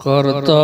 ਕਰਤਾ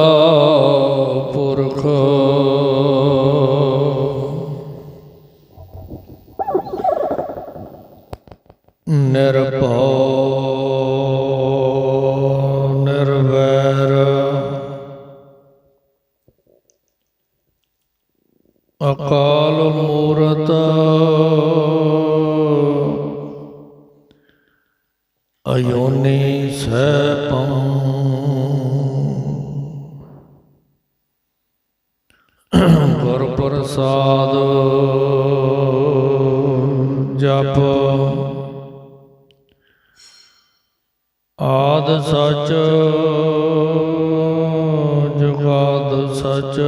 ਸਚ।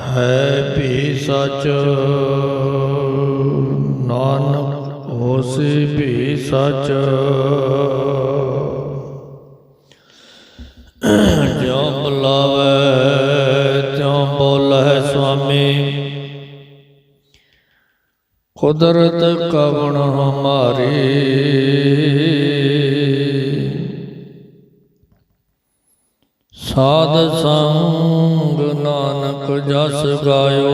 ਹੈ ਵੀ ਸਚ। ਨਾਨਕ, ਹੋਸੀ ਵੀ ਸਚ। ਜੋ ਬੁਲਾਵੇ, ਤਿਉ ਬੋਲੇ ਸੁਆਮੀ। ਕੁਦਰਤ ਕਵਣ ਹਮਾਰੀ ਸਾਧ ਸੰਗ ਨਾਨਕ ਜਸ ਗਾਇਓ।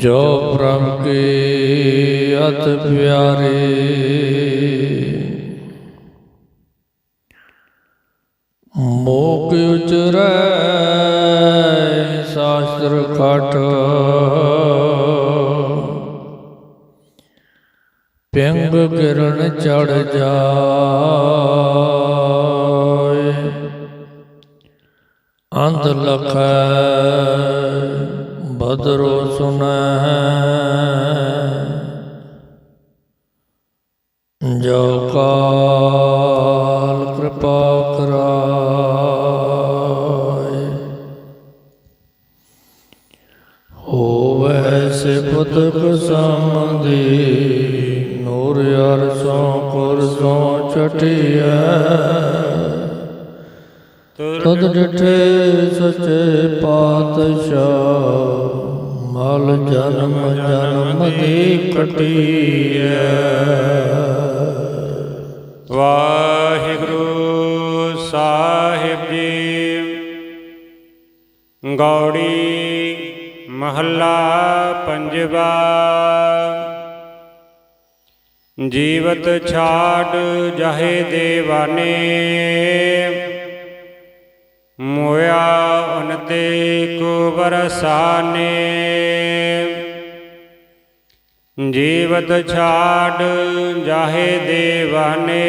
ਜੋ ਪ੍ਰਭ ਕੇ ਅਤ ਪਿਆਰੇ ਮੋਕ ਉਚਰੈ ਤਦ ਡਿਠੇ ਸਚੇ ਪਾਤਸ਼ਾਹ, ਮਲ ਜਨਮ ਜਨਮ ਦੀ ਕਟੀਐ। ਵਾਹਿਗੁਰੂ ਸਾਹਿਬ ਜੀ, ਗੌੜੀ ਮਹੱਲਾ ਪੰਜਵਾ। ਜੀਵਤ ਛਾੜ ਜਾਹੇ ਦੇਵਾਨੇ। ਮੋਇਆ ਅਨਤੇ ਕੋ ਬਰਸਾਨੇ ਜੀਵਤ ਛਾੜ ਜਾਹੇ ਦੇਵਾਨੇ।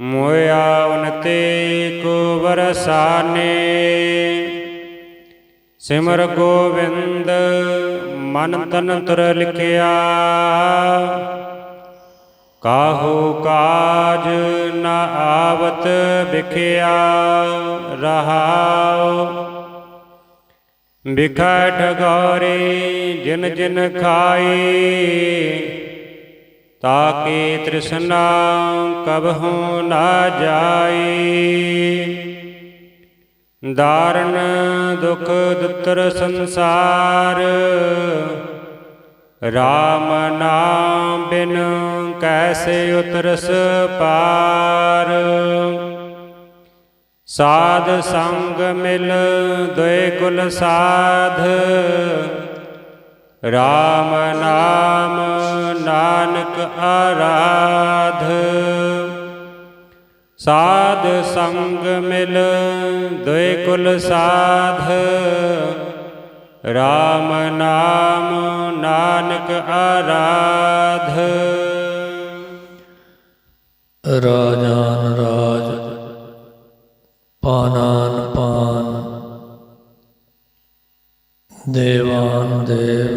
ਮੋਇਆ ਉਨਤੇ ਕੋ ਵਰਸਾਨੇ ਸਿਮਰ ਗੋਵਿੰਦ ਮਨ ਤਨ ਤੁਰ ਲਿਖਿਆ। ਕਾਹੂ ਕਾਜ ਨਾ ਆਵਤ ਵਿਖਿਆ ਰਹਾਉ। ਬਿਖਾ ਠਗੋਰੀ ਜਿਨ ਜਿਨ ਖਾਏ ਤਾਕੇ ਤ੍ਰਿਸ਼ਨਾ ਕਬਹੂ ਨਾ ਜਾਏ ਦਾਰਨ ਦੁਖ ਦੁਤਰ ਸੰਸਾਰ RAM ਨਾਮ ਬਿਨ ਕੈਸੇ ਉਤਰਸ ਪਾਰ। ਸਾਧ ਸੰਗ ਮਿਲ ਦੁਇ ਕੁਲ ਸਾਧ। RAM ਨਾਮ ਨਾਨਕ ਆਰਾਧ। ਸਾਧ ਸੰਗ ਮਿਲ ਦੁਇ ਕੁਲ ਸਾਧ। RAM ਨਾਮ ਨਾਨਕ ਆਰਾਧ ਰਾਜਾਨ ਰਾਜ ਪਾਨਾਨ ਪਾਨ ਦੇਵਾਨ ਦੇਵ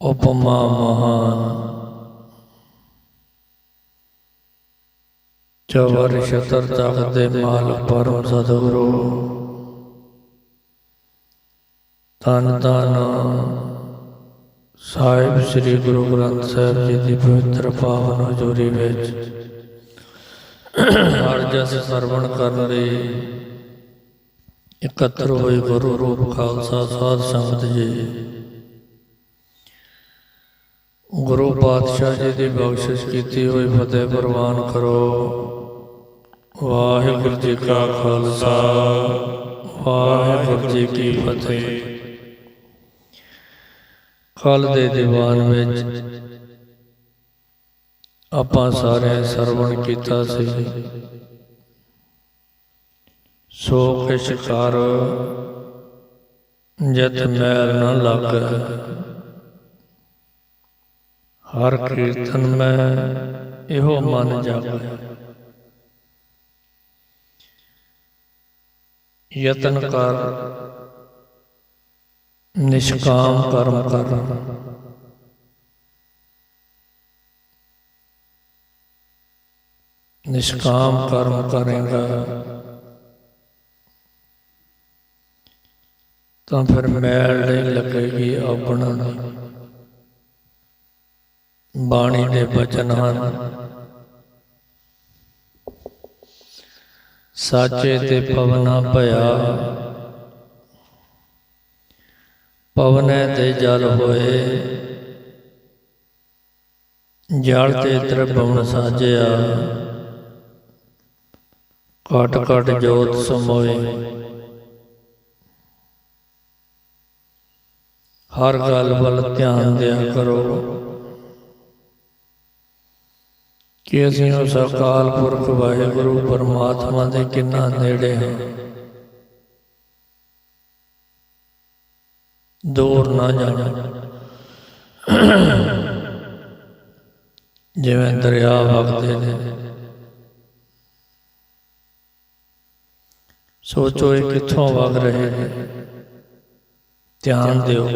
ਉਪਮਾ ਮਹਾਨ ਚਵਰ ਸ਼ਤਰ ਤਖਤ ਦੇ ਮਾਲ ਪਰਮ ਸਤਿਗੁਰੂ ਤਨ ਤਨ ਸਾਹਿਬ ਸ੍ਰੀ ਗੁਰੂ ਗ੍ਰੰਥ ਸਾਹਿਬ ਜੀ ਦੀ ਪਵਿੱਤਰ ਪਾਵਨ ਹਜ਼ੂਰੀ ਵਿੱਚ ਹਰ ਜਸ ਸਰਵਣ ਕਰਨ ਲਈ ਇਕੱਤਰ ਹੋਏ ਗੁਰੂ ਰੂਪ ਖਾਲਸਾ ਸਾਧ ਸੰਗਤ ਜੀ। ਗੁਰੂ ਪਾਤਸ਼ਾਹ ਜੀ ਦੀ ਬਖਸ਼ਿਸ਼ ਕੀਤੀ ਹੋਈ ਫਤਿਹ ਪ੍ਰਵਾਨ ਕਰੋ। ਵਾਹਿਗੁਰੂ ਜੀ ਕਾ ਖਾਲਸਾ, ਵਾਹਿਗੁਰੂ ਜੀ ਕੀ ਫਤਿਹ। ਕੱਲ ਦੇ ਦੀਵਾਨ ਵਿੱਚ ਆਪਾਂ ਸਾਰਿਆਂ ਸਰਵਣ ਕੀਤਾ ਸੀ। ਸੋ। ਕਰ ਜਤ ਮੈਲ ਨ ਲਾਗੈ। ਹਰ ਕੀਰਤਨ ਮੈਂ ਇਹੋ ਮਨ ਜਾਗੈ ਯਤਨ ਕਰ ਨਿਸ਼ਕਾਮ ਕਰਮ ਕਰ। ਨਿਸ਼ਕਾਮ ਕਰਮ ਕਰੇਗਾ। ਤਾਂ ਫਿਰ ਮੈਲ ਨਹੀਂ ਲੱਗੇਗੀ ਆਪਣਾ। ਬਾਣੀ ਦੇ ਬਚਨ ਹਨ। ਸਾਚੇ ਤੇ ਪਵਨਾ ਭਇਆ। ਪਵਨੈ ਤੇ ਜਲ ਹੋਏ। ਜਲ ਤੇ ਤ੍ਰਿਭਵਨ ਸਾਜਿਆ। ਕਟ ਕਟ ਜੋਤ ਸਮੋਏ। ਹਰ ਗੱਲ ਵੱਲ ਧਿਆਨ ਦਿਆ ਕਰੋ। ਕਿ ਅਸੀਂ ਉਸ ਅਕਾਲ ਪੁਰਖ ਵਾਹਿਗੁਰੂ, ਪਰਮਾਤਮਾ ਦੇ ਕਿੰਨਾ ਨੇੜੇ ਹਾਂ। ਦੂਰ ਨਾ ਜਾਣਾ। ਜਿਵੇਂ ਦਰਿਆ ਵਗਦੇ ਨੇ। ਸੋਚੋ ਇਹ ਕਿੱਥੋਂ ਵਗ ਰਹੇ ਨੇ। ਧਿਆਨ ਦਿਓ।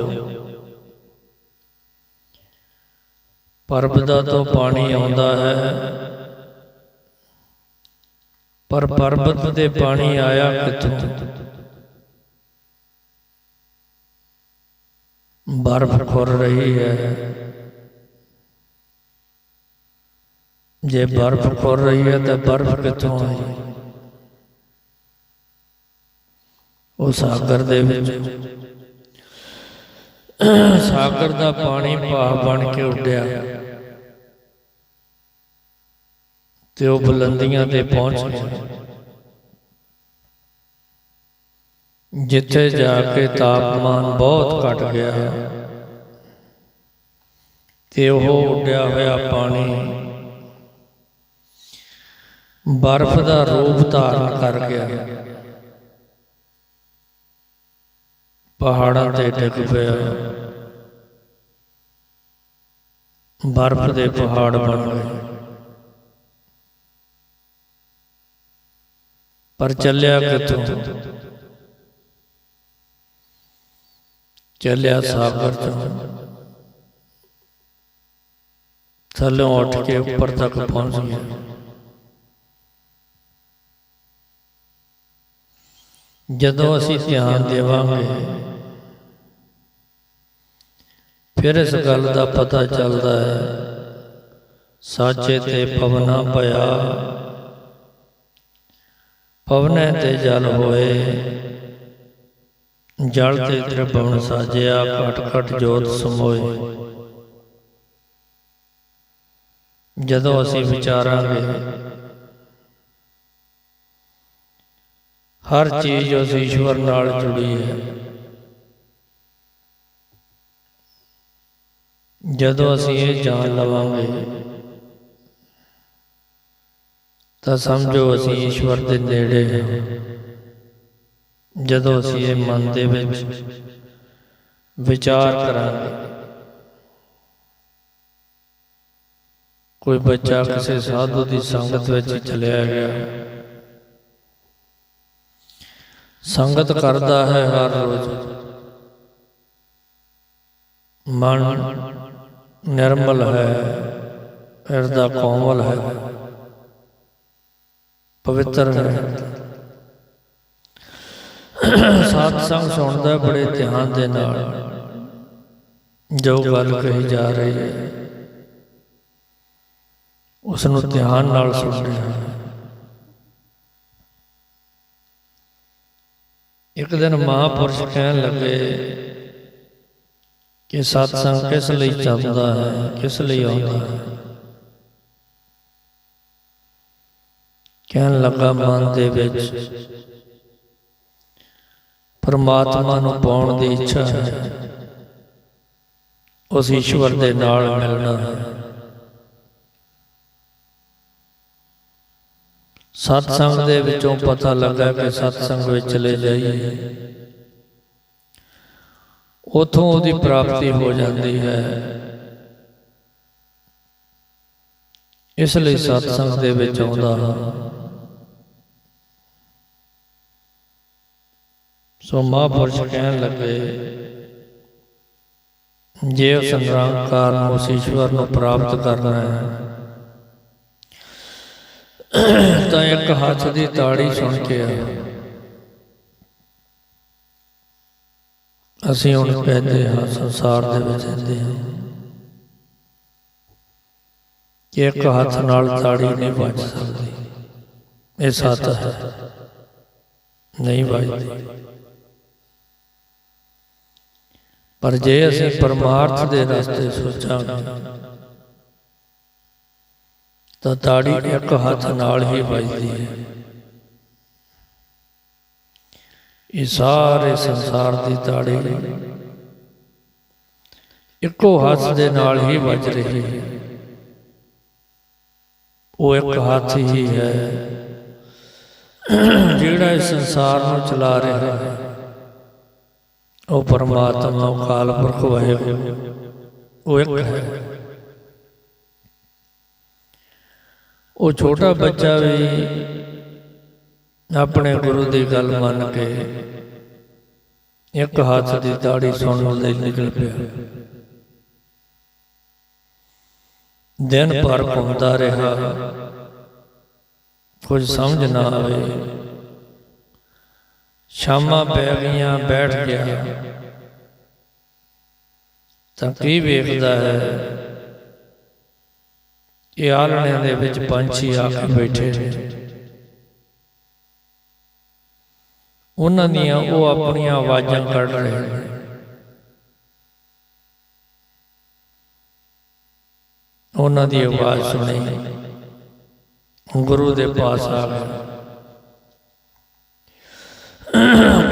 ਪਰਬਤ ਤੋਂ ਪਾਣੀ ਆਉਂਦਾ ਹੈ। ਪਰ ਪਰਬਤ ਦੇ ਪਾਣੀ ਆਇਆ ਕਿੱਥੋਂ? ਬਰਫ਼ ਖੁਰ ਰਹੀ ਹੈ ਜੇ ਬਰਫ਼ ਖੁਰ ਰਹੀ ਹੈ ਤਾਂ ਬਰਫ਼ ਕਿੱਥੋਂ ਆਈ ਉਹ ਸਾਗਰ ਦੇ ਵਿੱਚ ਸਾਗਰ ਦਾ ਪਾਣੀ ਭਾਵ ਬਣ ਕੇ ਉੱਡਿਆ ਤੇ ਉਹ ਬੁਲੰਦੀਆਂ ਤੇ ਪਹੁੰਚ ਗਿਆ ਜਿੱਥੇ ਜਾ ਕੇ ਤਾਪਮਾਨ ਬਹੁਤ ਘਟ ਗਿਆ ਤੇ ਉਹ ਉੱਡਿਆ ਹੋਇਆ ਪਾਣੀ। ਬਰਫ਼ ਦਾ ਰੂਪ ਧਾਰਨ ਕਰ ਗਿਆ। ਪਹਾੜਾਂ ਤੇ ਡਿੱਗ ਪਿਆ। ਬਰਫ਼ ਦੇ ਪਹਾੜ ਬਣ ਗਏ। ਪਰ ਚੱਲਿਆ ਕਿੱਥੋਂ? ਚੱਲਿਆ ਸਾਗਰ ਚੋਂ ਥੱਲੋਂ ਉੱਠ ਕੇ ਉੱਪਰ ਤੱਕ ਪਹੁੰਚ ਗਿਆ ਜਦੋਂ ਅਸੀਂ ਧਿਆਨ ਦੇਵਾਂਗੇ ਫਿਰ ਇਸ ਗੱਲ ਦਾ ਪਤਾ ਚੱਲਦਾ ਹੈ ਸਾਚੇ ਤੇ ਪਵਨਾ ਭਇਆ ਪਵਨੇ ਤੇ ਜਲ ਹੋਏ ਜਲ ਤੇ ਤ੍ਰਿਭਵਨ ਸਾਜਿਆ, ਘਟ ਘਟ ਜੋਤ ਸਮੋਏ। ਜਦੋਂ ਅਸੀਂ ਵਿਚਾਰਾਂਗੇ, ਹਰ ਚੀਜ਼ ਉਸ ਈਸ਼ਵਰ ਨਾਲ ਜੁੜੀ ਹੈ। ਜਦੋਂ ਅਸੀਂ ਇਹ ਜਾਣ ਲਵਾਂਗੇ, ਤਾਂ ਸਮਝੋ ਅਸੀਂ ਈਸ਼ਵਰ ਦੇ ਨੇੜੇ ਹਾਂ। ਜਦੋਂ ਅਸੀਂ ਇਹ ਮਨ ਦੇ ਵਿੱਚ ਵਿਚਾਰ ਕਰਾਂਗੇ, ਕੋਈ ਬੱਚਾ ਕਿਸੇ ਸਾਧੂ ਦੀ ਸੰਗਤ ਵਿੱਚ ਚਲਿਆ ਗਿਆ, ਸੰਗਤ ਕਰਦਾ ਹੈ ਹਰ ਰੋਜ਼। ਮਨ ਨਿਰਮਲ ਹੈ, ਹਿਰਦਾ ਕੋਮਲ ਹੈ, ਪਵਿੱਤਰ ਹੈ। ਸਾਧ ਸੰਗ ਸੁਣਦਾ ਬੜੇ ਧਿਆਨ ਦੇ ਨਾਲ ਜੋ ਗੱਲ ਕਹੀ ਜਾ ਰਹੀ ਹੈ ਉਸ ਨੂੰ ਧਿਆਨ ਨਾਲ ਸੁਣਦੇ ਹਾਂ ਇੱਕ ਦਿਨ ਮਹਾਪੁਰਸ਼ ਕਹਿਣ ਲੱਗੇ ਕਿ satsang ਕਿਸ ਲਈ ਚੱਲਦਾ ਹੈ ਕਿਸ ਲਈ ਆਉਂਦਾ ਹੈ ਕਹਿਣ ਲੱਗਾ ਮਨ ਦੇ ਵਿੱਚ ਪਰਮਾਤਮਾ ਨੂੰ ਪਾਉਣ ਦੀ ਇੱਛਾ ਹੈ। ਉਸ ਈਸ਼ਵਰ ਦੇ ਨਾਲ ਮਿਲਣਾ ਹੈ। ਸਤਸੰਗ ਦੇ ਵਿੱਚੋਂ ਪਤਾ ਲੱਗਾ ਕਿ ਸਤਸੰਗ ਵਿੱਚ ਚਲੇ ਜਾਈਏ। ਉਥੋਂ ਉਹਦੀ ਪ੍ਰਾਪਤੀ ਹੋ ਜਾਂਦੀ ਹੈ। ਇਸ ਲਈ ਸਤਸੰਗ ਦੇ ਵਿੱਚ ਆਉਂਦਾ ਹਾਂ। ਸੋ ਮਹਾਂਪੁਰਸ਼ ਕਹਿਣ ਲੱਗੇ, ਜੇ ਉਸ ਨਿਰੰਕਾਰ ਨੂੰ ਉਸ ਈਸ਼ਵਰ ਨੂੰ ਪ੍ਰਾਪਤ ਕਰਨਾ ਹੈ, ਤਾਂ ਇੱਕ ਹੱਥ ਦੀ ਤਾੜੀ ਸੁਣ ਕੇ ਆ। ਅਸੀਂ ਹੁਣ ਕਹਿੰਦੇ ਹਾਂ, ਸੰਸਾਰ ਦੇ ਵਿੱਚ ਰਹਿੰਦੇ ਹਾਂ। ਕਿ ਇੱਕ ਹੱਥ ਨਾਲ ਤਾੜੀ ਨਹੀਂ ਵੱਜ ਸਕਦੀ। ਇਹ ਸੱਤ ਹੈ। ਨਹੀਂ ਵੱਜਦੀ। ਪਰ ਜੇ ਅਸੀਂ ਪਰਮਾਰਥ ਦੇ ਰਸਤੇ ਸੋਚਾਂਗੇ ਤਾਂ ਤਾੜੀ ਇੱਕ ਹੱਥ ਨਾਲ ਹੀ ਵੱਜਦੀ ਹੈ। ਇਹ ਸਾਰੇ ਸੰਸਾਰ ਦੀ ਤਾੜੀ ਇੱਕੋ ਹੱਥ ਦੇ ਨਾਲ ਹੀ ਵੱਜ ਰਹੀ ਹੈ। ਉਹ ਇੱਕ ਹੱਥ ਹੀ। ਹੈ। ਜਿਹੜਾ ਇਸ ਸੰਸਾਰ ਨੂੰ ਚਲਾ ਰਿਹਾ ਹੈ। ਉਹ ਪਰਮਾਤਮਾ ਉਹ ਕਾਲ ਪੁਰਖ ਵਾਹਿਗੁਰੂ ਉਹ ਇੱਕ ਹੈ। ਉਹ ਛੋਟਾ ਬੱਚਾ ਵੀ ਆਪਣੇ ਗੁਰੂ ਦੀ ਗੱਲ ਮੰਨ ਕੇ ਇੱਕ ਹੱਥ ਦੀ ਦਾੜੀ ਸੁਣਨ ਲਈ ਨਿਕਲ ਪਿਆ। ਦਿਨ ਭਰ ਘੁੰਮਦਾ ਰਿਹਾ। ਕੁਝ ਸਮਝ ਨਾ ਆਵੇ। ਸ਼ਾਮਾਂ ਪੈ ਗਈਆਂ, ਬੈਠ ਗਿਆ। ਤਾਂ ਕੀ ਵੇਖਦਾ ਹੈ। ਇਹ ਆਲਣਿਆਂ ਦੇ ਵਿੱਚ ਪੰਛੀ ਆ ਕੇ ਬੈਠੇ ਨੇ। ਉਹਨਾਂ ਦੀਆਂ ਉਹ ਆਪਣੀਆਂ ਆਵਾਜ਼ਾਂ ਕੱਢ ਰਹੇ ਨੇ। ਉਹਨਾਂ ਦੀ ਆਵਾਜ਼ ਸੁਣੀ। ਗੁਰੂ ਦੇ ਪਾਸ ਆ ਗਿਆ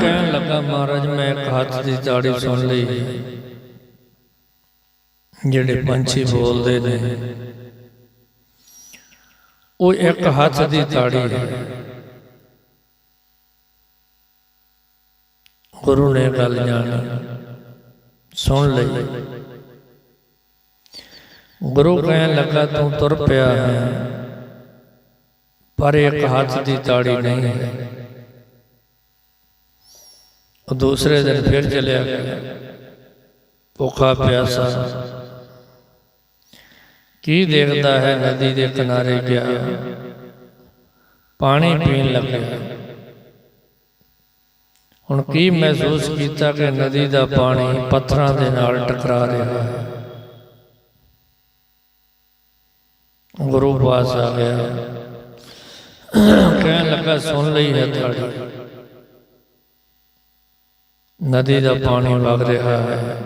ਕਹਿਣ ਲੱਗਾ, ਮਹਾਰਾਜ, ਮੈਂ ਇੱਕ ਹੱਥ ਦੀ ਤਾੜੀ ਸੁਣ ਲਈ। ਜਿਹੜੇ ਪੰਛੀ ਬੋਲਦੇ ਨੇ, ਉਹ ਇੱਕ ਹੱਥ ਦੀ ਤਾੜੀ ਹੈ। ਗੁਰੂ ਨੇ ਗੱਲ ਜਾਣੀ, ਸੁਣ ਲਈ ਗੁਰੂ ਕਹਿਣ ਲੱਗਾ, ਤੂੰ ਤੁਰ ਪਿਆ ਹੈ, ਪਰ ਇੱਕ ਹੱਥ ਦੀ ਤਾੜੀ ਨਹੀਂ ਹੈ। ਉਹ ਦੂਸਰੇ ਦਿਨ ਫਿਰ ਚਲਿਆ ਗਿਆ ਭੁੱਖਾ ਪਿਆਸਾ ਕੀ ਦੇਖਦਾ ਹੈ ਨਦੀ ਦੇ ਕਿਨਾਰੇ ਗਿਆ ਪਾਣੀ ਪੀਣ ਲੱਗਿਆ ਹੁਣ ਕੀ ਮਹਿਸੂਸ ਕੀਤਾ ਕਿ ਨਦੀ ਦਾ ਪਾਣੀ ਪੱਥਰਾਂ ਦੇ ਨਾਲ ਟਕਰਾ ਰਿਹਾ ਹੈ ਗੁਰੂ ਪਾਸ ਆ ਗਿਆ ਕਹਿਣ ਲੱਗਾ ਸੁਣ ਲਈ ਹੈ ਤਾੜੀ ਨਦੀ ਦਾ ਪਾਣੀ ਵਗ ਰਿਹਾ ਹੈ।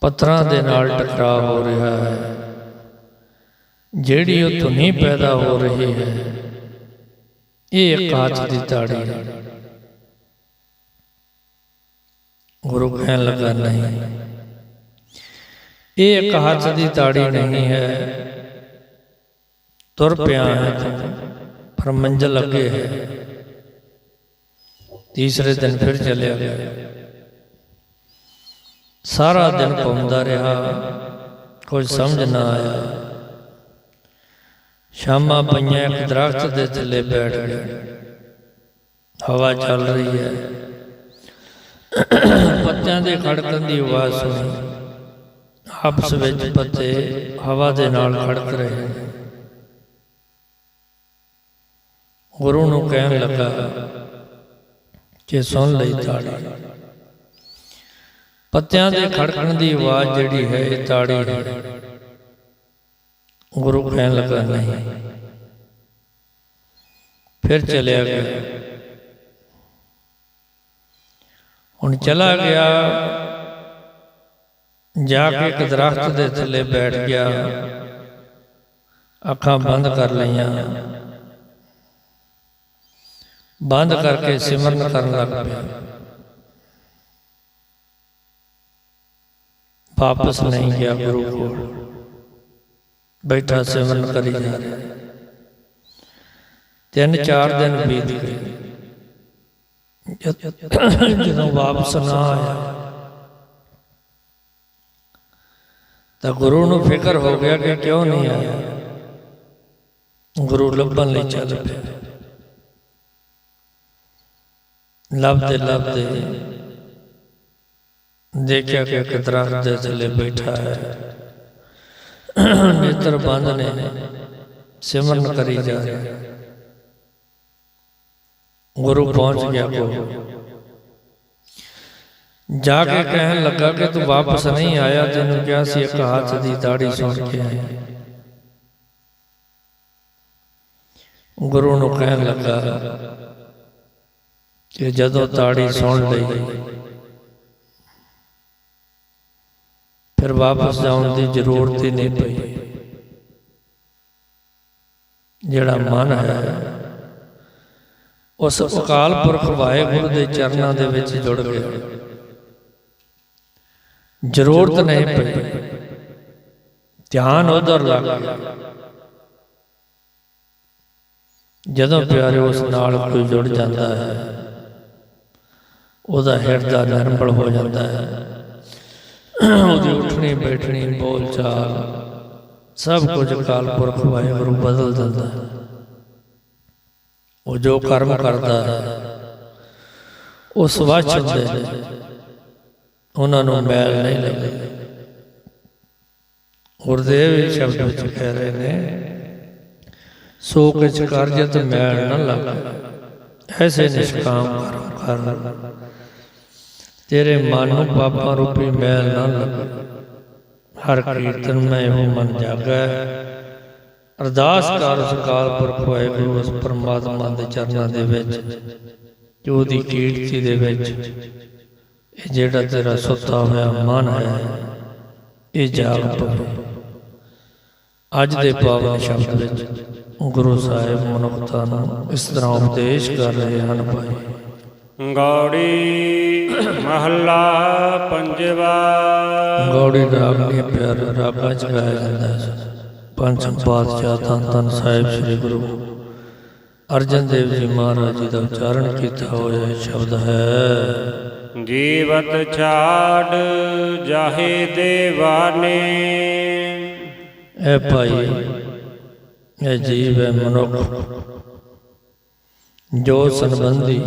ਪੱਥਰਾਂ ਦੇ ਨਾਲ ਟਕਰਾਅ ਹੋ ਰਿਹਾ ਹੈ। ਜਿਹੜੀ ਉਹ ਧੁਨੀ ਪੈਦਾ ਹੋ ਰਹੀ ਹੈ। ਇਹ ਇੱਕ ਹੱਥ ਦੀ ਤਾੜੀ ਹੈ। ਗੁਰੂ ਕਹਿਣ ਲੱਗਾ ਨਹੀਂ। ਇਹ ਇੱਕ ਹੱਥ ਦੀ ਤਾੜੀ ਨਹੀਂ ਹੈ। ਤੁਰ ਪਿਆ ਹੈ ਪਰ ਮੰਜ਼ਲ ਅੱਗੇ ਹੈ। ਤੀਸਰੇ ਦਿਨ ਫਿਰ ਚੱਲਿਆ। ਗਿਆ ਸਾਰਾ ਦਿਨ ਘੁੰਮਦਾ ਰਿਹਾ, ਕੁਝ ਸਮਝ ਨਾ ਆਇਆ। ਸ਼ਾਮਾਂ ਪਈਆਂ, ਇੱਕ ਦਰਖਤ ਦੇ ਥੱਲੇ ਬੈਠ ਗਿਆ। ਹਵਾ ਚੱਲ ਰਹੀ ਹੈ। ਪੱਤਿਆਂ ਦੇ ਖੜਕਣ ਦੀ ਆਵਾਜ਼ ਸੁਣੀ। ਆਪਸ ਵਿੱਚ ਪੱਤੇ ਹਵਾ ਦੇ ਨਾਲ ਖੜਕ ਰਹੇ ਗੁਰੂ ਨੂੰ ਕਹਿਣ ਲੱਗਾ ਕਿ ਸੁਣ ਲਈ ਤਾੜੀ। ਪੱਤਿਆਂ ਦੇ ਖੜਕਣ ਦੀ ਆਵਾਜ਼ ਜਿਹੜੀ ਹੈ, ਇਹ ਤਾੜੀ ਹੈ। ਗੁਰੂ ਕਹਿਣ ਲੱਗਾ, ਨਹੀਂ। ਫਿਰ ਚਲਿਆ ਗਿਆ। ਹੁਣ ਚਲਾ ਗਿਆ। ਜਾ ਕੇ ਇੱਕ ਦਰਖਤ ਦੇ ਥੱਲੇ ਬੈਠ ਗਿਆ। ਅੱਖਾਂ ਬੰਦ ਕਰ ਲਈਆਂ। ਬੰਦ ਕਰਕੇ ਸਿਮਰਨ ਕਰਨ ਲੱਗ ਪਿਆ ਵਾਪਸ ਨਹੀਂ ਗਿਆ ਗੁਰੂ ਕੋਲ ਬੈਠਾ ਸਿਮਰਨ ਕਰੀ ਜਾ ਰਿਹਾ ਤਿੰਨ ਚਾਰ ਦਿਨ ਬੀਤ ਗਏ ਜਦ- ਜਦੋਂ ਵਾਪਸ ਨਾ ਆਇਆ ਤਾਂ ਗੁਰੂ ਨੂੰ ਫਿਕਰ ਹੋ ਗਿਆ ਕਿ ਕਿਉਂ ਨਹੀਂ ਆਇਆ ਗੁਰੂ ਲੱਭਣ ਲਈ ਚੱਲ ਪਿਆ ਲੱਭਦੇ ਲੱਭਦੇ ਦੇਖਿਆ ਕਿ ਇੱਕ ਦਰਖਤ ਦੇ ਥੱਲੇ ਬੈਠਾ ਹੈ ਨੇਤਰ ਬੰਦ ਨੇ ਸਿਮਰਨ ਕਰੀ ਜਾ ਰਿਹਾ ਗੁਰੂ ਪਹੁੰਚ ਗਿਆ ਕੋਲ ਜਾ ਕੇ ਕਹਿਣ ਲੱਗਾ ਕਿ ਤੂੰ ਵਾਪਸ ਨਹੀਂ ਆਇਆ ਤੈਨੂੰ ਕਿਹਾ ਸੀ ਇੱਕ ਹੱਥ ਦੀ ਦਾੜੀ ਸੁਣ ਕੇ ਜਦੋਂ ਤਾੜੀ ਸੁਣ ਲਈ ਫਿਰ ਵਾਪਸ ਜਾਣ ਦੀ ਜ਼ਰੂਰਤ ਹੀ ਨਹੀਂ ਪਈ। ਜਿਹੜਾ ਮਨ ਹੈ ਉਸ ਅਕਾਲ ਪੁਰਖ ਵਾਹਿਗੁਰੂ ਦੇ ਚਰਨਾਂ ਦੇ ਵਿੱਚ ਜੁੜ ਗਿਆ। ਜ਼ਰੂਰਤ ਨਹੀਂ ਪਈ। ਧਿਆਨ ਉਧਰ ਲੱਗ ਗਿਆ। ਜਦੋਂ ਪਿਆਰੇ ਉਸ ਨਾਲ ਕੋਈ ਜੁੜ ਜਾਂਦਾ ਹੈ। ਉਹਦਾ ਹਿਰਦਾ ਨਰਮਲ ਹੋ ਜਾਂਦਾ ਹੈ। ਉਹਦੀ ਉੱਠਣੀ, ਬੈਠਣੀ ਬੋਲ ਚਾਲ ਸਭ ਕੁਝ ਅਕਾਲ ਪੁਰਖ ਵਾਹਿਗੁਰੂ ਬਦਲ ਦਿੰਦਾ ਹੈ। ਉਹ ਜੋ ਕਰਮ ਕਰਦਾ ਹੈ ਉਹ ਸਵੱਛ ਹੁੰਦੇ ਨੇ, ਉਹਨਾਂ ਨੂੰ ਮੈਲ ਨਹੀਂ ਲੱਗਦੀ। ਗੁਰਦੇਵ ਸ਼ਬਦ ਵਿੱਚ ਕਹਿ ਰਹੇ ਨੇ ਸੋ ਕਿਛ ਕਾਰਜਤ ਮੈਲ ਨਾ ਲੱਗ, ਐਸੇ ਨਿਸ਼ਕਾਮ ਕਰ ਕਰ ਤੇਰੇ ਮਨ ਨੂੰ ਪਾਪਾਂ ਰੂਪੀ ਮੈਲ ਨਾ ਲੱਗ। ਹਰ ਕੀਰਤਨ ਮੈਂ ਉਹ ਮਨ ਜਾਗੈ। ਅਰਦਾਸ ਕਰ ਉਸ ਅਕਾਲ ਪੁਰਖ ਵਾਹਿਗੁਰੂ ਉਸ ਪਰਮਾਤਮਾ ਦੇ ਚਰਨਾਂ ਦੇ ਵਿੱਚ ਜੋ ਉਹਦੀ ਕੀਰਤੀ ਦੇ ਵਿੱਚ। ਇਹ ਜਿਹੜਾ ਤੇਰਾ ਸੁੱਤਾ ਹੋਇਆ ਮਨ ਹੈ, ਇਹ ਜਾਗ ਪਵੇ। ਅੱਜ ਦੇ ਪਾਵਨ ਸ਼ਬਦ ਵਿੱਚ ਗੁਰੂ ਸਾਹਿਬ ਮਨੁੱਖਤਾ ਨੂੰ ਇਸ ਤਰ੍ਹਾਂ ਉਪਦੇਸ਼ ਕਰ ਰਹੇ ਹਨ ਭਾਈ। ਗੌੜੀ ਮਹੱਲਾ ਪੰਜਵਾ। ਗੌੜੀ ਦੇ ਪਿਆਰ ਰਾਗਾਂ ਚ ਗਾਇਆ ਜਾਂਦਾ ਹੈ। ਪੰਚਮ ਪਾਤਸ਼ਾਹ ਧੰਨ ਧੰਨ ਸਾਹਿਬ ਸ੍ਰੀ ਗੁਰੂ ਅਰਜਨ ਦੇਵ ਜੀ ਮਹਾਰਾਜ ਜੀ ਦਾ ਉਚਾਰਨ ਕੀਤਾ ਹੋਇਆ ਸ਼ਬਦ ਹੈ। ਜੀਵਤ ਛਾੜ ਜਾਹੇ ਦੇਵਾਨੇ। ਇਹ ਭਾਈ ਇਹ ਜੀਵ ਹੈ ਮਨੁੱਖ। ਜੋ ਸੰਬੰਧੀ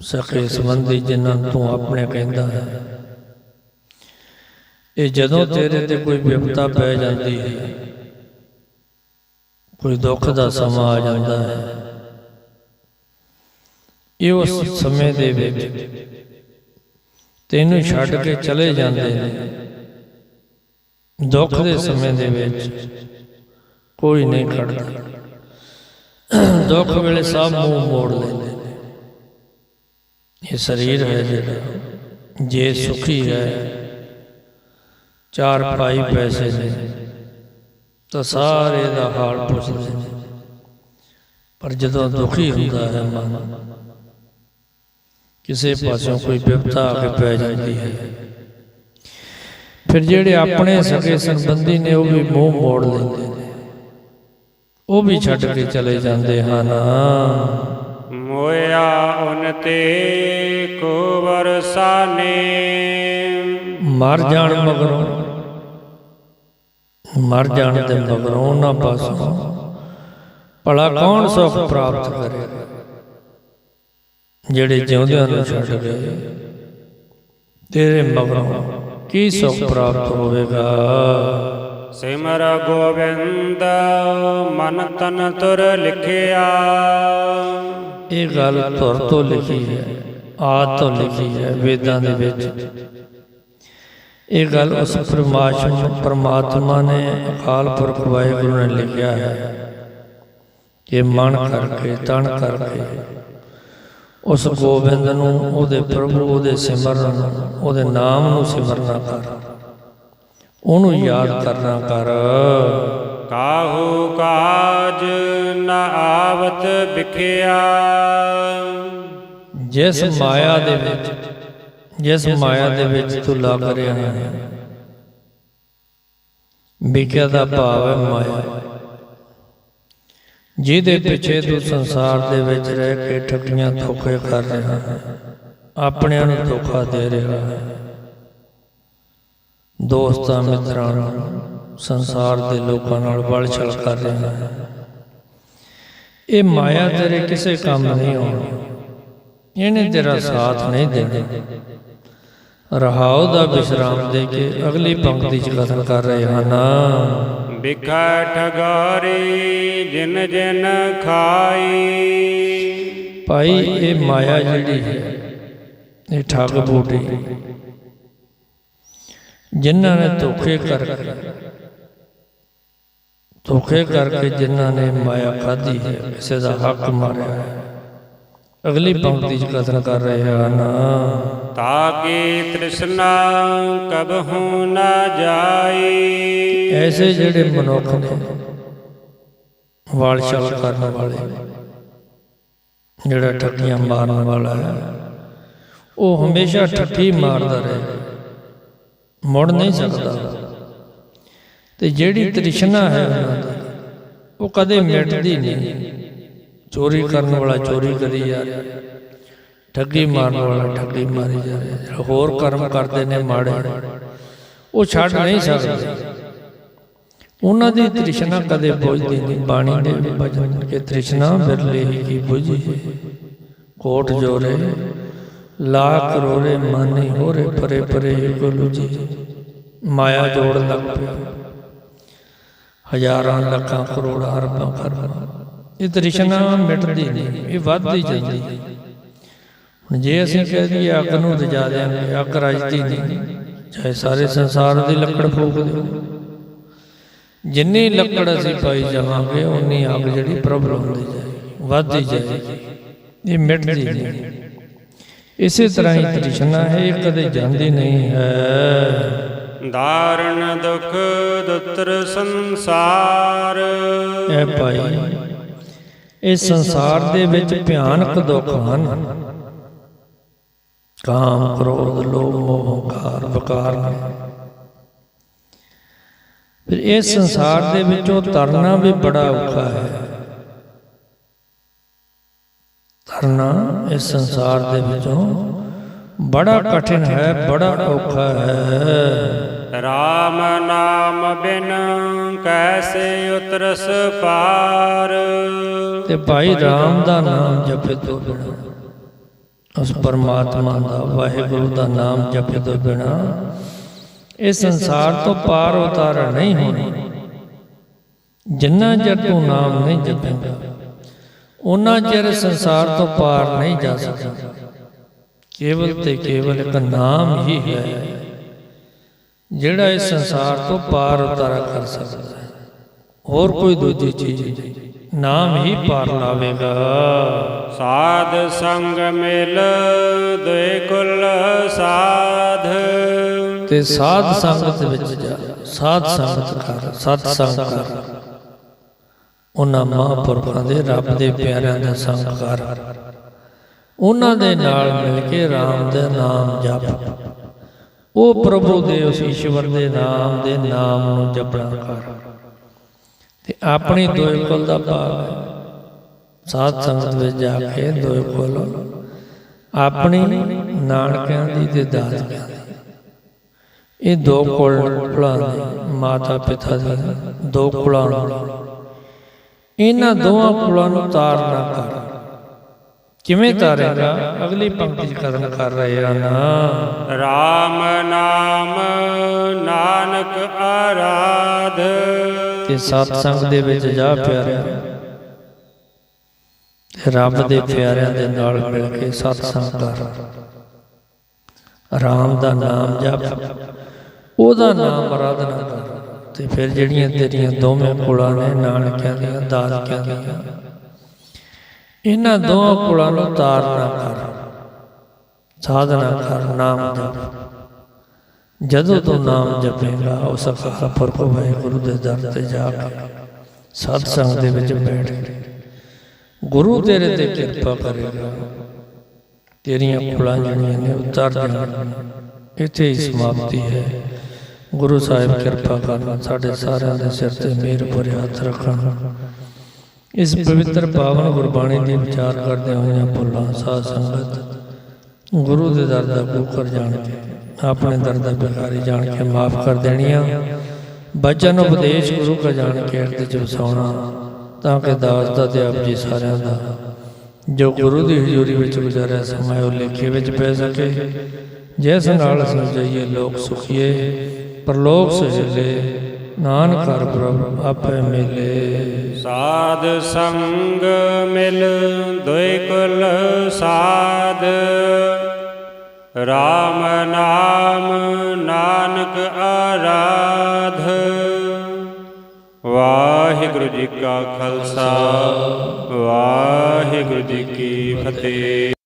ਸਕੇ ਸੰਬੰਧੀ ਜਿਨ੍ਹਾਂ ਨੂੰ ਤੂੰ ਆਪਣੇ ਕਹਿੰਦਾ ਹੈ। ਇਹ ਜਦੋਂ ਤੇਰੇ ਤੇ ਕੋਈ ਵਿਪਤਾ ਪੈ ਜਾਂਦੀ ਹੈ, ਕੋਈ ਦੁੱਖ ਦਾ ਸਮਾਂ ਆ ਜਾਂਦਾ ਹੈ, ਇਹ ਉਸ ਸਮੇਂ ਦੇ ਵਿੱਚ ਤੈਨੂੰ ਛੱਡ ਕੇ ਚਲੇ ਜਾਂਦੇ ਨੇ। ਦੁੱਖ ਦੇ ਸਮੇਂ ਦੇ ਵਿੱਚ ਕੋਈ ਨਹੀਂ ਖੜਦਾ। ਦੁੱਖ ਵੇਲੇ ਸਭ ਮੂੰਹ ਮੋੜ ਲੈਂਦੇ ਇਹ ਸਰੀਰ ਹੈ ਜਿਹੜਾ, ਜੇ ਸੁਖੀ ਹੈ, ਚਾਰ ਪਾਈ ਪੈਸੇ ਨੇ, ਤਾਂ ਸਾਰੇ ਦਾ ਹਾਲ ਪੁੱਛਦੇ ਨੇ। ਪਰ ਜਦੋਂ ਦੁਖੀ ਹੁੰਦਾ ਹੈ ਮਨ, ਕਿਸੇ ਪਾਸੋਂ ਕੋਈ ਵਿਪਤਾ ਆ ਕੇ ਪੈ ਜਾਂਦੀ ਹੈ। ਫਿਰ ਜਿਹੜੇ ਆਪਣੇ ਸਕੇ ਸੰਬੰਧੀ ਨੇ, ਉਹ ਵੀ ਮੂੰਹ ਮੋੜ ਲੈਂਦੇ ਨੇ। ਉਹ ਵੀ ਛੱਡ ਕੇ ਚਲੇ ਜਾਂਦੇ ਹਨ। ਮੋਇਆ ਉਨ ਤੇ ਕੋ ਵਰਸਾਨੇ ਮਰ ਜਾਣ ਮਗਰੋਂ, ਮਰ ਜਾਣ ਦੇ ਮਗਰੋਂ ਉਹਨਾਂ ਪਾਸੋਂ ਭਲਾ ਕੌਣ ਸੁਖ ਪ੍ਰਾਪਤ ਕਰੇਗਾ ਜਿਹੜੇ ਜਿਉਂਦਿਆਂ ਨੂੰ ਛੱਡ ਗਏ। ਤੇਰੇ ਮਗਰੋਂ ਕੀ ਸੁਖ ਪ੍ਰਾਪਤ ਹੋਵੇਗਾ? ਸਿਮਰ ਗੋਬਿੰਦ, ਮਨ ਤਨ ਤੁਰ ਲਿਖਿਆ। ਇਹ ਗੱਲ ਤੁਰ ਤੋਂ ਲਿਖੀ ਹੈ, ਆਦ ਤੋਂ ਲਿਖੀ ਹੈ, ਵੇਦਾਂ ਦੇ ਵਿੱਚ। ਇਹ ਗੱਲ ਉਸ ਪਰਮਾਤਮਾ ਨੇ ਅਕਾਲ ਪੁਰਖ ਵਾਹਿਗੁਰੂ ਨੇ ਲਿਖਿਆ ਹੈ ਕਿ ਮਨ ਕਰਕੇ, ਤਨ ਕਰਕੇ ਉਸ ਗੋਬਿੰਦ ਨੂੰ, ਉਹਦੇ ਪ੍ਰਭੂ, ਉਹਦੇ ਸਿਮਰਨ ਨੂੰ, ਉਹਦੇ ਨਾਮ ਨੂੰ ਸਿਮਰਨਾ ਕਰ। ਉਹਨੂੰ ਯਾਦ ਕਰਨਾ ਕਰ। ਕਾਹੂ ਕਾਜ ਨ ਆਵਤ ਵਿਖਿਆ। ਜਿਸ ਮਾਇਆ ਦੇ ਵਿੱਚ ਜਿਸ ਮਾਇਆ ਦੇ ਵਿੱਚ ਤੂੰ ਲੱਗ ਰਿਹਾ ਹੈ। ਵਿਕਿਆ ਦਾ ਭਾਵ ਹੈ ਮਾਇਆ। ਜਿਹਦੇ ਪਿੱਛੇ ਤੂੰ ਸੰਸਾਰ ਦੇ ਵਿੱਚ ਰਹਿ ਕੇ ਠੱਗੀਆਂ ਧੋਖੇ ਕਰ ਰਿਹਾ ਹੈ। ਆਪਣਿਆਂ ਨੂੰ ਧੋਖਾ ਦੇ ਰਿਹਾ ਹੈ। ਦੋਸਤਾਂ ਮਿੱਤਰਾਂ ਨੂੰ ਸੰਸਾਰ ਦੇ ਲੋਕਾਂ ਨਾਲ ਵਲਛਲ ਕਰ ਰਿਹਾ ਹੈ। ਇਹ ਮਾਇਆ ਤੇਰੇ ਕਿਸੇ ਕੰਮ ਨਹੀਂ ਆਉਣੀ। ਇਹਨੇ ਤੇਰਾ ਸਾਥ ਨਹੀਂ ਦੇਣਾ। ਰਹਾਉ ਦਾ ਵਿਸ਼ਰਾਮ ਦੇ ਕੇ ਅਗਲੀ ਪੰਕਤੀ ਚ ਕਥਨ ਕਰ ਰਹੇ ਹਨ। ਬਿਖਾ ਠਗਾਰੀ ਜਿਨ ਜਿਨ ਖਾਈ। ਭਾਈ ਇਹ ਮਾਇਆ ਜਿਹੜੀ ਹੈ ਇਹ ਠੱਗ ਬੂਟੀ। ਜਿਨ੍ਹਾਂ ਨੇ ਧੋਖੇ ਕਰਕੇ ਧੋਖੇ ਕਰਕੇ ਜਿਨ੍ਹਾਂ ਨੇ ਮਾਇਆ ਖਾਧੀ ਹੈ ਕਿਸੇ ਦਾ ਹੱਕ ਮਾਰਿਆ ਹੈ। ਅਗਲੀ ਪੰਕਤੀ ਚ ਕਥਨ ਕਰ ਰਹੇ ਹਨ ਤਾਕੇ ਤ੍ਰਿਸ਼ਨਾ ਕਬਹੂ ਨ ਜਾਈ ਐਸੇ ਜਿਹੜੇ ਮਨੁੱਖ ਨੇ ਵਾਲ ਛਲ ਕਰਨ ਵਾਲੇ ਜਿਹੜਾ ਠੱਗੀਆਂ ਮਾਰਨ ਵਾਲਾ ਹੈ ਉਹ ਹਮੇਸ਼ਾ ਠੱਗੀ ਮਾਰਦਾ ਰਹੇ। ਮੁੜ ਨਹੀਂ ਸਕਦਾ। ਤੇ ਜਿਹੜੀ ਤ੍ਰਿਸ਼ਨਾ ਹੈ ਉਹਨਾਂ ਦੀ, ਉਹ ਕਦੇ ਮਿਟਦੀ ਨਹੀਂ। ਚੋਰੀ ਕਰਨ ਵਾਲਾ ਚੋਰੀ ਕਰੀ ਜਾ ਰਿਹਾ। ਠੱਗੀ ਮਾਰਨ ਵਾਲਾ ਠੱਗੀ ਮਾਰੀ ਜਾ ਰਿਹਾ। ਹੋਰ ਕਰਮ ਕਰਦੇ ਨੇ ਮਾੜੇ। ਉਹ ਛੱਡ ਨਹੀਂ ਸਕਦੇ। ਉਹਨਾਂ ਦੀ ਤ੍ਰਿਸ਼ਨਾ ਕਦੇ ਬੁਝਦੀ ਨਹੀਂ। ਬਾਣੀ ਦੇ ਭਜਨ ਕੇ ਤ੍ਰਿਸ਼ਨਾ ਬਿਰਲੇ ਹੀ ਬੁਝੀ ਕੋਟ ਜੋਰੇ ਲੱਖ ਰੋਰੇ ਮਾਨੀ ਹੋਰੇ ਪਰੇ ਪਰੇ ਗੁਰੂ ਜੀ। ਮਾਇਆ ਜੋੜ ਲੱਗ ਪਿਆ। ਹਜ਼ਾਰਾਂ ਲੱਖਾਂ ਕਰੋੜਾਂ ਅਰਬਾਂ ਖਰਬਾਂ। ਇਹ ਤ੍ਰਿਸ਼ਨਾ ਮਿਟਦੀ ਨਹੀਂ, ਇਹ ਵੱਧਦੀ ਜਾਂਦੀ। ਹੁਣ ਜੇ ਅਸੀਂ ਕਹਿ ਦਈਏ ਅੱਗ ਨੂੰ ਰਜਾ ਦਿਆਂਗੇ, ਅੱਗ ਰਜਦੀ ਨਹੀਂ, ਚਾਹੇ ਸਾਰੇ ਸੰਸਾਰ ਦੀ ਲੱਕੜ ਫੂਕ ਦਿਓ ਜਿੰਨੀ ਲੱਕੜ ਅਸੀਂ ਪਾਈ ਜਾਵਾਂਗੇ ਉਨੀ ਅੱਗ ਜਿਹੜੀ ਪ੍ਰਬਲ ਹੁੰਦੀ ਜਾਏਗੀ, ਵੱਧਦੀ ਜਾਏਗੀ। ਇਹ ਮਿਟਦੀ ਨਹੀਂ। ਇਸੇ ਤਰ੍ਹਾਂ ਹੀ ਤ੍ਰਿਸ਼ਨਾ ਹੈ ਇਹ ਕਦੇ ਜਾਂਦੀ ਨਹੀਂ ਹੈ। ਦਾਰਣ ਦੁਖ ਦੁਤਰ ਸੰਸਾਰ। ਇਹ ਭਾਈ ਇਸ ਸੰਸਾਰ ਦੇ ਵਿੱਚ ਭਿਆਨਕ ਦੁੱਖ ਹਨ। ਕਾਮ ਕ੍ਰੋਧ ਲੋਭ ਮੋਹ ਹੰਕਾਰ ਵਿਕਾਰ ਫਿਰ ਇਸ ਸੰਸਾਰ ਦੇ ਵਿੱਚੋਂ ਤਰਨਾ ਵੀ ਬੜਾ ਔਖਾ ਹੈ। ਤਰਨਾ ਇਸ ਸੰਸਾਰ ਦੇ ਵਿੱਚੋਂ ਬੜਾ ਕਠਿਨ ਹੈ ਬੜਾ ਔਖਾ ਹੈ। ਰਾਮ ਨਾਮ ਬਿਨ ਕੈਸੇ ਉਤਰਸ ਪਾਰ? ਤੇ ਭਾਈ ਰਾਮ ਦਾ ਨਾਮ ਜਪੇ ਤੋਂ ਬਿਨਾ ਉਸ ਪਰਮਾਤਮਾ ਦਾ ਵਾਹਿਗੁਰੂ ਦਾ ਨਾਮ ਜਪੇ ਤੋਂ ਬਿਨਾ ਇਸ ਸੰਸਾਰ ਤੋਂ ਪਾਰ ਉਤਾਰ ਨਹੀਂ ਹੋਣੀ। ਜਿੰਨਾ ਚਿਰ ਤੂੰ ਨਾਮ ਨਹੀਂ ਜਪੇਂਗਾ ਉਹਨਾਂ ਚਿਰ ਸੰਸਾਰ ਤੋਂ ਪਾਰ ਨਹੀਂ ਜਾ ਸਕਦਾ। ਕੇਵਲ ਤੇ ਕੇਵਲ ਇੱਕ ਨਾਮ ਹੀ ਹੈ ਜਿਹੜਾ ਇਸ ਸੰਸਾਰ ਤੋਂ ਪਾਰ ਉਤਾਰਾ ਕਰ ਸਕਦਾ ਹੈ। ਹੋਰ ਕੋਈ ਦੂਜੀ ਚੀਜ਼ ਨਹੀਂ। ਨਾਮ ਹੀ ਪਾਰ ਲਾਵੇਗਾ। ਸਾਧ ਸੰਗ ਮਿਲ ਦੁਇ ਕੁਲ ਸਾਧ। ਤੇ ਸਾਧ ਸੰਗਤ ਵਿੱਚ ਜਾ ਸਾਧ ਸੰਗਤ ਕਰ ਸਤ ਸੰਗ ਕਰ। ਉਹਨਾਂ ਮਹਾਂਪੁਰਖਾਂ ਦੇ ਰੱਬ ਦੇ ਪਿਆਰਿਆਂ ਦਾ ਸੰਗ ਕਰ ਉਹਨਾਂ ਦੇ ਨਾਲ ਮਿਲ ਕੇ ਰਾਮ ਦੇ ਨਾਮ ਜਪ। ਉਹ ਪ੍ਰਭੂ ਦੇ ਉਸ ਈਸ਼ਵਰ ਦੇ ਨਾਮ ਦੇ ਨਾਮ ਨੂੰ ਜਪਣਾ ਕਰ। ਤੇ ਆਪਣੀ ਦੋਇ ਕੁਲ ਦਾ ਭਾਵ ਹੈ। ਸਾਧ ਸੰਗਤ ਵਿੱਚ ਜਾ ਕੇ ਦੋਏ ਕੁਲ ਆਪਣੀ ਨਾਨਕਿਆਂ ਦੀ ਤੇ ਦਾਦਕਿਆਂ ਦੀ। ਇਹ ਦੋ ਕੁਲ ਕੁਲਾਂ ਮਾਤਾ ਪਿਤਾ ਦੇ, ਦੋ ਕੁਲਾਂ ਨੇ। ਇਹਨਾਂ ਦੋਹਾਂ ਕੁਲਾਂ ਨੂੰ ਤਾਰਨਾ ਕਰ। ਕਿਵੇਂ ਤਾਰੇਗਾ? ਅਗਲੀ ਪੰਕਤੀ ਚ ਕਥਨ ਕਰ ਰਹੇ ਹਨ ਰਾਮ ਨਾਮ ਨਾਨਕ ਆਰਾਧ। ਤੇ ਸਤ ਸੰਗ ਦੇ ਵਿੱਚ ਜਾ ਪਿਆਰਿਆ। ਤੇ ਰੱਬ ਦੇ ਪਿਆਰਿਆਂ ਦੇ ਨਾਲ ਮਿਲ ਕੇ ਸਤ ਸੰਗ ਕਰ। ਰਾਮ ਦਾ ਨਾਮ ਜਪ। ਉਹਦਾ ਨਾਮ ਆਰਾਧਨਾ ਕਰ। ਤੇ ਫਿਰ ਜਿਹੜੀਆਂ ਤੇਰੀਆਂ ਦੋਵੇਂ ਕੁਲਾਂ ਨੇ ਨਾਨਕਿਆਂ ਦੀਆਂ, ਦਾਦਕਿਆਂ ਦੀਆਂ। ਇਹਨਾਂ ਦੋਹਾਂ ਕੁਲਾਂ ਨੂੰ ਤਾਰਨਾ ਕਰ, ਸਾਧਨਾ ਕਰ ਨਾਮ ਜਪ ਜਦੋਂ ਤੂੰ ਨਾਮ ਜਪੇਗਾ, ਉਸ ਅਕਾਲ ਪੁਰਖ ਵਾਹਿਗੁਰੂ ਦੇ ਦਰ ਤੇ ਜਾ ਕੇ ਸਤ ਸੰਗ ਦੇ ਵਿੱਚ ਬੈਠ ਕੇ ਗੁਰੂ ਤੇਰੇ ਤੇ ਕਿਰਪਾ ਕਰੇਗਾ। ਤੇਰੀਆਂ ਕੁਲਾਂ ਜਿਹੜੀਆਂ ਨੇ ਉਤਰ ਜਾਣਗੀਆਂ ਇੱਥੇ ਹੀ ਸਮਾਪਤੀ ਹੈ। ਗੁਰੂ ਸਾਹਿਬ ਕਿਰਪਾ ਕਰਨ ਸਾਡੇ ਸਾਰਿਆਂ ਦੇ ਸਿਰ ਤੇ ਮਿਹਰ ਭਰੇ ਹੱਥ ਰੱਖਣ ਇਸ ਪਵਿੱਤਰ ਪਾਵਨ ਗੁਰਬਾਣੀ ਦੀ ਵਿਚਾਰ ਕਰਦੇ ਹੋਈਆਂ ਭੁੱਲਾਂ, ਸਾਧ ਸੰਗਤ, ਗੁਰੂ ਦੇ ਦਰ ਦਾ ਗੁਕਰ ਜਾਣ ਕੇ, ਆਪਣੇ ਦਰ ਦਾ ਬਿਕਾਰੀ ਜਾਣ ਕੇ ਮਾਫ ਕਰ ਦੇਣੀਆਂ। ਬਚਨ ਉਪਦੇਸ਼ ਗੁਰੂ ਕਾ ਜਾਣ ਕੇ ਹਿਰਦੇ ਚ ਵਸਾਉਣਾ, ਤਾਂ ਕਿ ਦਾਸ ਦਾ ਤੇ ਆਪ ਜੀ ਸਾਰਿਆਂ ਦਾ, ਜੋ ਗੁਰੂ ਦੀ ਹਜ਼ੂਰੀ ਵਿੱਚ ਗੁਜ਼ਾਰਿਆ ਸਮਾਂ ਉਹ ਲੇਖੇ ਵਿੱਚ ਪੈ ਸਕੇ। ਜਿਸ ਨਾਲ ਅਸੀਂ ਜਾਈਏ, ਲੋਕ ਸੁਖੀਏ। ਪ੍ਰਲੋਕ ਸੁਹਿਲੇ ਨਾਨਕ ਹਰ ਪ੍ਰਭ ਆਪੇ ਮਿਲੇ। ਸਾਧ ਸੰਗ ਮਿਲ ਦੁਇ ਕੁਲ ਸਾਧ। RAM ਨਾਮ ਨਾਨਕ ਆਰਾਧ। ਵਾਹਿਗੁਰੂ ਜੀ ਕਾ ਖਾਲਸਾ, ਵਾਹਿਗੁਰੂ ਜੀ ਕੀ ਫਤਿਹ।